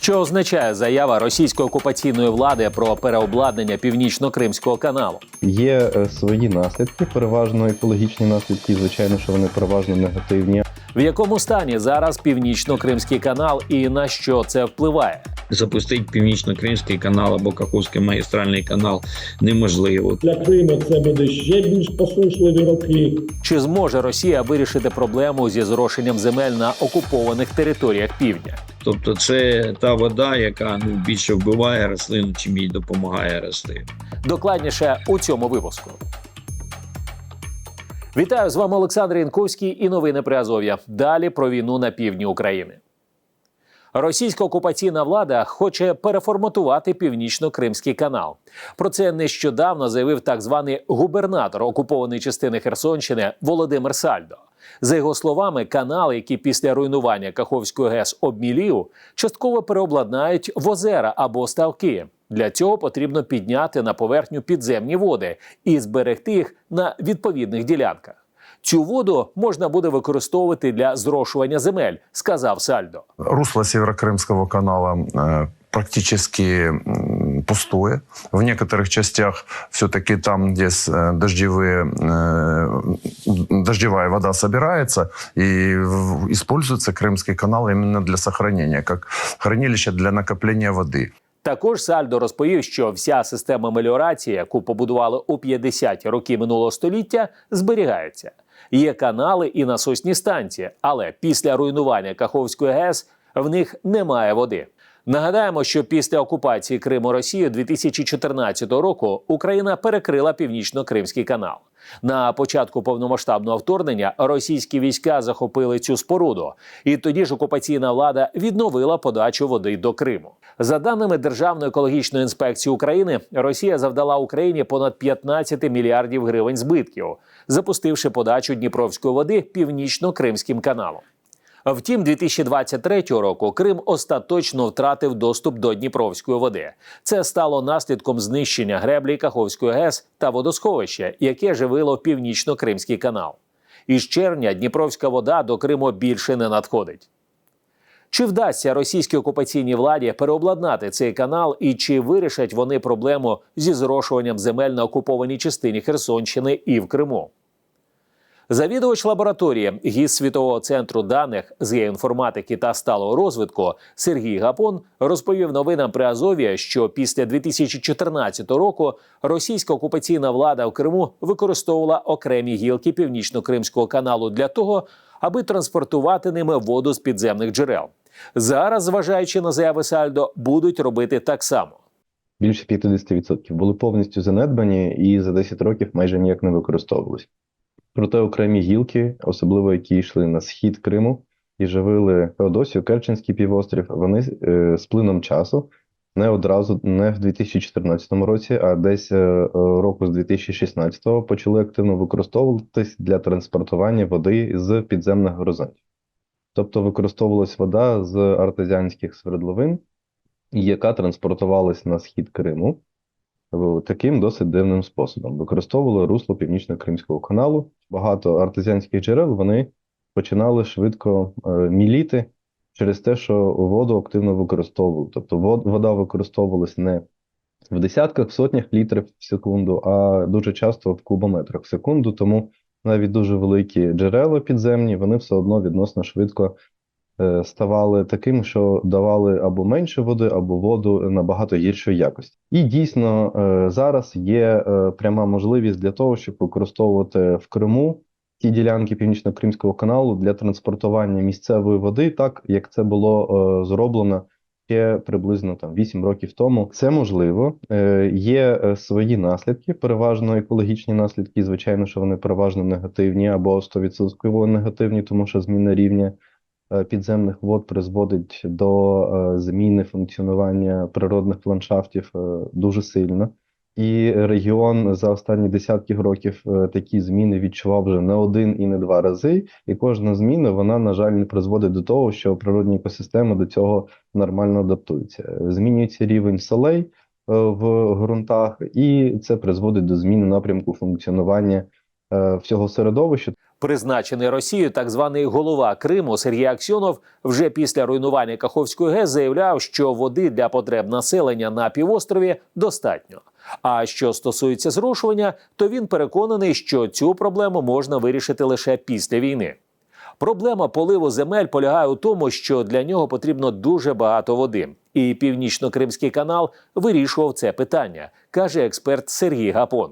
Що означає заява російської окупаційної влади про переобладнання північно-кримського каналу? Є е, свої наслідки, переважно екологічні наслідки. Звичайно, що вони переважно негативні. В якому стані зараз північно-кримський канал і на що це впливає? Запустити північно-кримський канал або Каховський магістральний канал неможливо. Для Криму це буде ще більш посушливі роки. Чи зможе Росія вирішити проблему зі зрошенням земель на окупованих територіях півдня? Тобто, це та вода, яка ну більше вбиває рослину, чим їй допомагає рости. Докладніше у цьому випуску. Вітаю з вами Олександр Янковський і новини Приазов'я. Далі про війну на півдні України. Російська окупаційна влада хоче переформатувати північно-кримський канал. Про це нещодавно заявив так званий губернатор окупованої частини Херсонщини Володимир Сальдо. За його словами, канал, який після руйнування Каховської ГЕС обмілів, частково переобладнають в озера або ставки. Для цього потрібно підняти на поверхню підземні води і зберегти їх на відповідних ділянках. Цю воду можна буде використовувати для зрошування земель, сказав Сальдо. Русло Северокрымского канала э, практически м, пустое. В некоторых частях все-таки там, где с- э, дождевые, э, дождевая вода собирается, и в- используется Крымский канал именно для сохранения, как хранилище для накопления воды. Також Сальдо розповів, що вся система меліорації, яку побудували у 50-ті роки минулого століття, зберігається. Є канали і насосні станції, але після руйнування Каховської ГЕС в них немає води. Нагадаємо, що після окупації Криму Росією 2014 року Україна перекрила північно-кримський канал. На початку повномасштабного вторгнення російські війська захопили цю споруду, і тоді ж окупаційна влада відновила подачу води до Криму. За даними Державної екологічної інспекції України, Росія завдала Україні понад 15 мільярдів гривень збитків, запустивши подачу Дніпровської води північно-кримським каналом. Втім, 2023 року Крим остаточно втратив доступ до Дніпровської води. Це стало наслідком знищення греблі Каховської ГЕС та водосховища, яке живило північно-кримський канал. Із червня Дніпровська вода до Криму більше не надходить. Чи вдасться російській окупаційній владі переобладнати цей канал, і чи вирішать вони проблему зі зрошуванням земель на окупованій частині Херсонщини і в Криму? Завідувач лабораторії ГІС Світового центру даних з геоінформатики та сталого розвитку Сергій Гапон розповів новинам при Азові, що після 2014 року російська окупаційна влада в Криму використовувала окремі гілки північно-кримського каналу для того, аби транспортувати ними воду з підземних джерел. Зараз, зважаючи на заяви Сальдо, будуть робити так само. Більше 50% були повністю занедбані і за 10 років майже ніяк не використовувались. Проте окремі гілки, особливо які йшли на схід Криму і живили Феодосію, Керченський півострів, вони е, з плином часу не одразу, не в 2014 році, а десь е, е, року з 2016 почали активно використовуватись для транспортування води з підземних горизонтів. Тобто використовувалась вода з артезіанських свердловин, яка транспортувалась на схід Криму таким досить дивним способом. Використовували русло Північно-Кримського каналу. Багато артезіанських джерел вони починали швидко е, міліти через те, що воду активно використовували. Тобто вода використовувалась не в десятках, в сотнях літрів в секунду, а дуже часто в кубометрах в секунду. Тому навіть дуже великі джерела підземні, вони все одно відносно швидко ставали такими, що давали або менше води, або воду набагато гіршої якості. І дійсно е, зараз є е, пряма можливість для того, щоб використовувати в Криму ті ділянки Північно-Кримського каналу для транспортування місцевої води, так як це було е, зроблено ще приблизно там 8 років тому. Це можливо. Е, Є е, свої наслідки, переважно екологічні наслідки. Звичайно, що вони переважно негативні або 100% негативні, тому що зміна рівня е, підземних вод призводить до е, зміни функціонування природних ландшафтів е, дуже сильно. І регіон за останні десятки років е, такі зміни відчував вже не один і не два рази. І кожна зміна, вона, на жаль, не призводить до того, що природні екосистеми до цього нормально адаптуються. Змінюється рівень солей е, в ґрунтах, і це призводить до зміни напрямку функціонування е, всього середовища. Призначений Росією так званий голова Криму Сергій Аксьонов вже після руйнування Каховської ГЕС заявляв, що води для потреб населення на півострові достатньо. А що стосується зрошування, то він переконаний, що цю проблему можна вирішити лише після війни. Проблема поливу земель полягає у тому, що для нього потрібно дуже багато води, і північно-кримський канал вирішував це питання, каже експерт Сергій Гапон.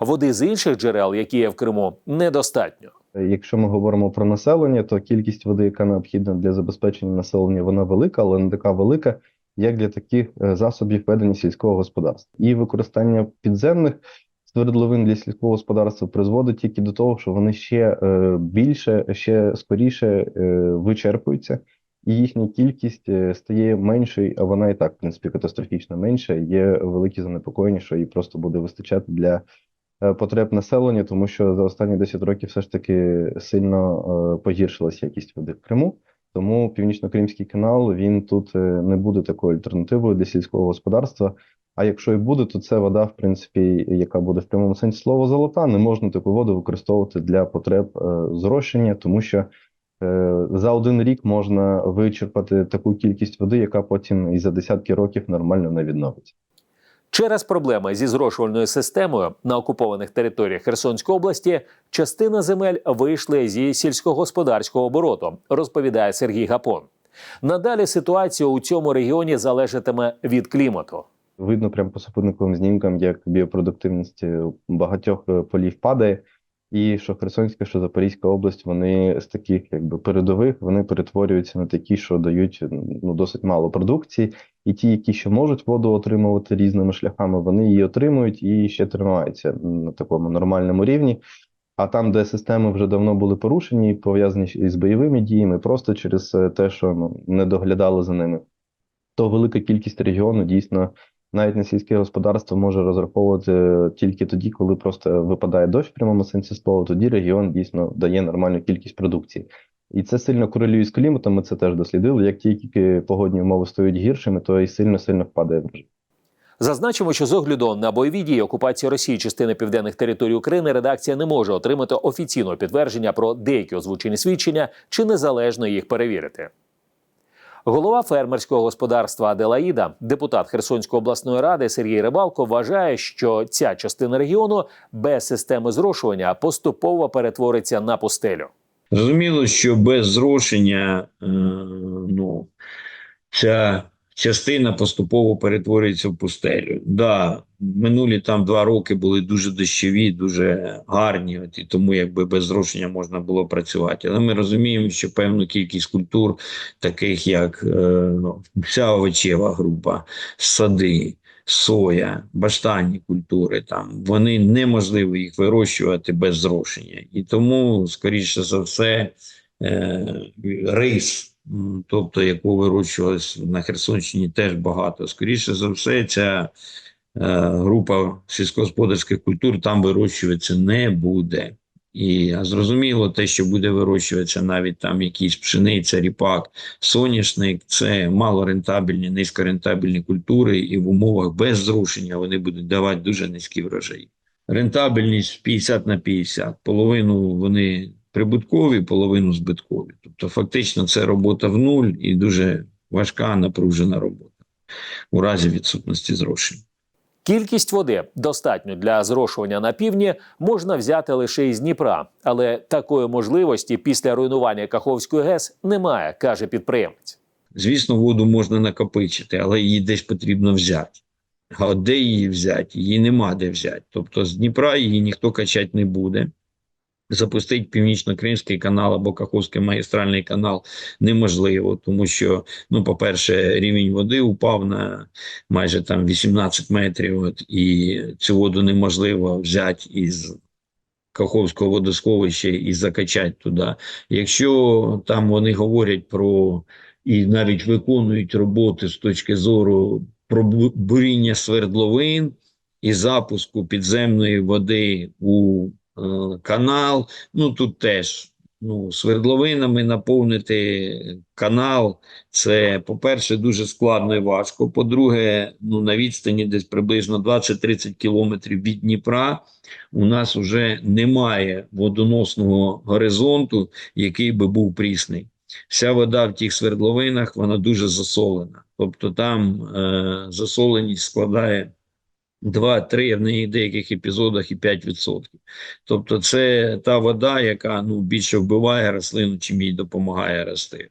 Води з інших джерел, які є в Криму, недостатньо. Якщо ми говоримо про населення, то кількість води, яка необхідна для забезпечення населення, вона велика, але не така велика, як для таких е, засобів ведення сільського господарства. І використання підземних свердловин для сільського господарства призводить тільки до того, що вони ще е, більше, ще скоріше е, вичерпуються, і їхня кількість стає меншою, а вона і так, в принципі, катастрофічно менша. Є великі занепокоєння, що їй просто буде вистачати для потреб населення, тому що за останні 10 років все ж таки сильно е, погіршилася якість води в Криму. Тому Північно-Кримський канал він тут е, не буде такою альтернативою для сільського господарства. А якщо і буде, то це вода, в принципі, яка буде в прямому сенсі слова золота. Не можна таку воду використовувати для потреб е, зрошення, тому що е, за один рік можна вичерпати таку кількість води, яка потім і за десятки років нормально не відновиться. Через проблеми зі зрошувальною системою на окупованих територіях Херсонської області частина земель вийшли зі сільськогосподарського обороту, розповідає Сергій Гапон. Надалі ситуація у цьому регіоні залежатиме від клімату. Видно прямо по супутниковим знімкам, як біопродуктивність е, багатьох е, полів падає, і що Херсонська, що Запорізька область, вони з таких якби передових вони перетворюються на такі, що дають ну досить мало продукції, і ті, які ще можуть воду отримувати різними шляхами, вони її отримують і ще тримаються на такому нормальному рівні. А там, де системи вже давно були порушені, пов'язані із бойовими діями, просто через е, те, що ну, не доглядали за ними, то велика кількість регіону дійсно навіть на сільське господарство може розраховувати тільки тоді, коли просто випадає дощ в прямому сенсі слова, тоді регіон дійсно дає нормальну кількість продукції. І це сильно корелює з кліматом, ми це теж дослідили. Як тільки погодні умови стають гіршими, то і сильно-сильно впадає врожай. Зазначимо, що з огляду на бойові дії окупації Росії частини південних територій України редакція не може отримати офіційного підтвердження про деякі озвучені свідчення чи незалежно їх перевірити. Голова фермерського господарства Аделаїда, депутат Херсонської обласної ради Сергій Рибалко, вважає, що ця частина регіону без системи зрошування поступово перетвориться на пустелю. Зрозуміло, що без зрошення е, ну, ця частина поступово перетворюється в пустелю. Да, минулі там два роки були дуже дощові, дуже гарні, от, і тому якби без зрошення можна було працювати. Але ми розуміємо, що певну кількість культур, таких як е, ну, вся овочева група, сади, соя, баштанні культури, там вони неможливо їх вирощувати без зрошення. І тому, скоріше за все, е, рис. Тобто, яку вирощувалось на Херсонщині, теж багато. Скоріше за все, ця е, група сільськогосподарських культур там вирощуватися не буде. І зрозуміло, те, що буде вирощуватися навіть там якісь пшениця, ріпак, соняшник, це малорентабельні, низькорентабельні культури, і в умовах без зрушення вони будуть давати дуже низькі врожаї. Рентабельність 50 на 50. Половину вони прибуткові, половину збиткові. Тобто, фактично, це робота в нуль і дуже важка напружена робота у разі відсутності зрошень. Кількість води достатньо для зрошування на півдні можна взяти лише із Дніпра, але такої можливості після руйнування Каховської ГЕС немає, каже підприємець. Звісно, воду можна накопичити, але її десь потрібно взяти. А от де її взяти? Її нема де взяти. Тобто з Дніпра її ніхто качати не буде. Запустити Північно-Кримський канал або Каховський магістральний канал неможливо, тому що, ну, по-перше, рівень води упав на майже там 18 метрів, от, і цю воду неможливо взяти із Каховського водосховища і закачати туди. Якщо там вони говорять про і навіть виконують роботи з точки зору про буріння свердловин і запуску підземної води у канал. Ну тут теж ну, свердловинами наповнити канал. Це, по-перше, дуже складно і важко. По-друге, ну, на відстані десь приблизно 20-30 кілометрів від Дніпра у нас вже немає водоносного горизонту, який би був прісний. Вся вода в тих свердловинах вона дуже засолена. Тобто там е, засоленість складає 2-3, в деяких епізодах і 5%. Тобто це та вода, яка ну, більше вбиває рослину, чим їй допомагає рости.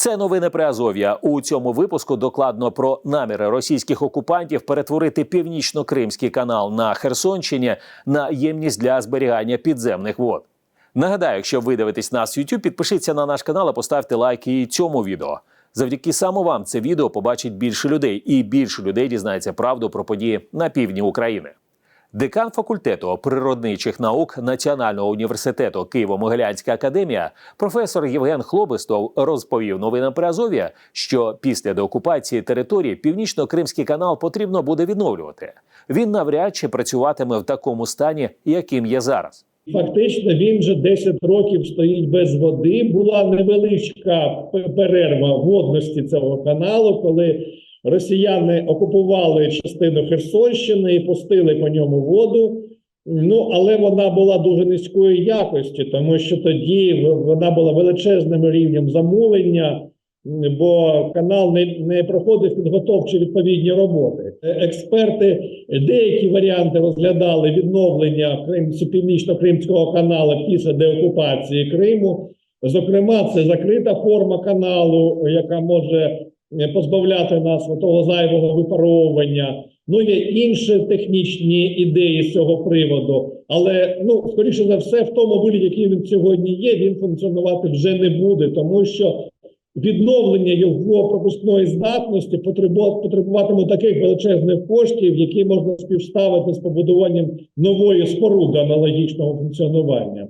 Це новини при Азов'я. У цьому випуску докладно про наміри російських окупантів перетворити північно-кримський канал на Херсонщині на ємність для зберігання підземних вод. Нагадаю, якщо ви дивитесь нас в YouTube, підпишіться на наш канал і поставте лайк і цьому відео. Завдяки саме вам це відео побачить більше людей, і більше людей дізнається правду про події на півдні України. Декан факультету природничих наук Національного університету Києво-Могилянська академія, професор Євген Хлобистов розповів новинам при Азов'я, що після деокупації території північно-кримський канал потрібно буде відновлювати. Він навряд чи працюватиме в такому стані, яким є зараз. Фактично, він вже 10 років стоїть без води. Була невеличка перерва водності цього каналу, коли росіяни окупували частину Херсонщини і пустили по ньому воду. Ну, але вона була дуже низької якості, тому що тоді вона була величезним рівнем замулення, м, бо канал не, не проходив підготовчі відповідні роботи. Експерти деякі варіанти розглядали відновлення Крим, північно-кримського каналу після деокупації Криму. Зокрема, це закрита форма каналу, яка може позбавляти нас того зайвого випаровування. Ну, є інші технічні ідеї з цього приводу, але ну скоріше за все, в тому вигляді, який він сьогодні є, він функціонувати вже не буде, тому що відновлення його пропускної здатності потребу- потребуватиме таких величезних коштів, які можна співставити з побудуванням нової споруди аналогічного функціонування.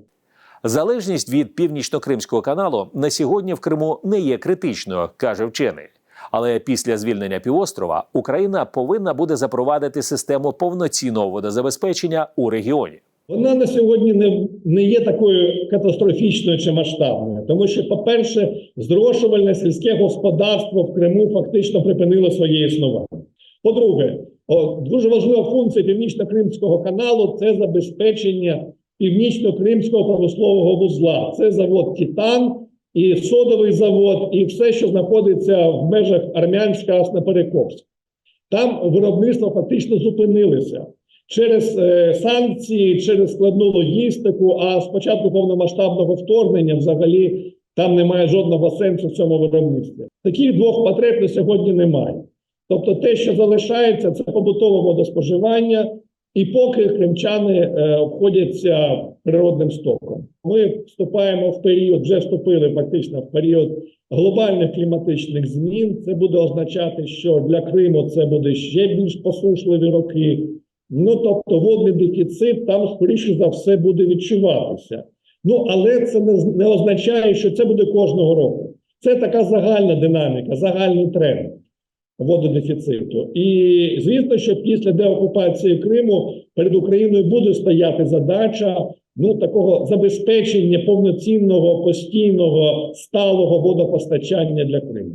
Залежність від північно-кримського каналу на сьогодні в Криму не є критичною, каже вчений. Але після звільнення півострова Україна повинна буде запровадити систему повноцінного водозабезпечення у регіоні. Вона на сьогодні не, не є такою катастрофічною чи масштабною, тому що, по-перше, зрошувальне сільське господарство в Криму фактично припинило своє існування. По-друге, дуже важлива функція північно-кримського каналу це забезпечення північно-кримського промислового вузла. Це завод Титан і содовий завод, і все, що знаходиться в межах Армянська Красноперекопськ. Там виробництво фактично зупинилося через е, санкції, через складну логістику. А з початку повномасштабного вторгнення взагалі там немає жодного сенсу в цьому виробництві. Таких двох потреб на сьогодні немає. Тобто, те, що залишається, це побутове водоспоживання, і поки кримчани е, обходяться природним стоком. Ми вступаємо в період, вже вступили фактично в період глобальних кліматичних змін. Це буде означати, що для Криму це буде ще більш посушливі роки. Ну тобто водний дефіцит там скоріше за все буде відчуватися. Ну але це не, не означає, що це буде кожного року. Це така загальна динаміка, загальний тренд вододефіциту. І звісно, що після деокупації Криму перед Україною буде стояти задача ну такого забезпечення повноцінного, постійного, сталого водопостачання для Криму.